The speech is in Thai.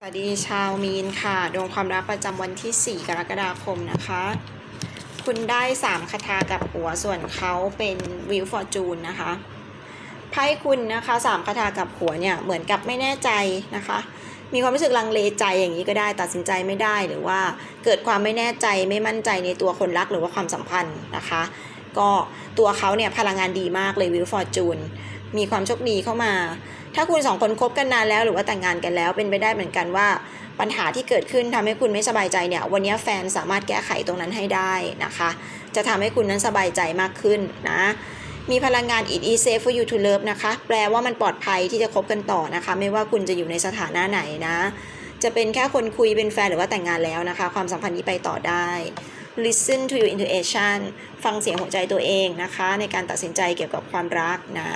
สวัสดีชาวมีนค่ะ ดวงความรักประจำวันที่ 4 กรกฎาคมนะคะ คุณได้ 3คาถากับหัวส่วนเขาเป็นวิวฟอร์จูนนะคะไพ่คุณนะคะ3คาถากับหัวเนี่ยเหมือนกับไม่แน่ใจนะคะ มีความรู้สึกลังเลใจอย่างนี้ก็ได้ตัดสินใจไม่ได้หรือว่าเกิดความไม่แน่ใจไม่มั่นใจในตัวคนรักหรือว่าความสัมพันธ์นะคะ ก็ตัวเขาเนี่ยพลังงานดีมากเลยวิวฟอร์จูนมีความโชคดีเข้ามา ถ้าคุณสองคนคบกันนานแล้วหรือว่าแต่งงานกันแล้วเป็นไปได้เหมือนกันว่าปัญหาที่เกิดขึ้นทำให้คุณไม่สบายใจเนี่ย วันนี้แฟนสามารถแก้ไขตรงนั้นให้ได้นะคะ จะทำให้คุณนั้นสบายใจมากขึ้นนะ มีพลังงาน it is safe for you to love นะคะ แปลว่ามันปลอดภัยที่จะคบกันต่อนะคะ ไม่ว่าคุณจะอยู่ในสถานะไหนนะ จะเป็นแค่คนคุยเป็นแฟนหรือว่าแต่งงานแล้วนะคะ ความสัมพันธ์นี้ไปต่อได้ listen to your intuition ฟังเสียงหัวใจตัวเองนะคะ ในการตัดสินใจเกี่ยวกับความรักนะ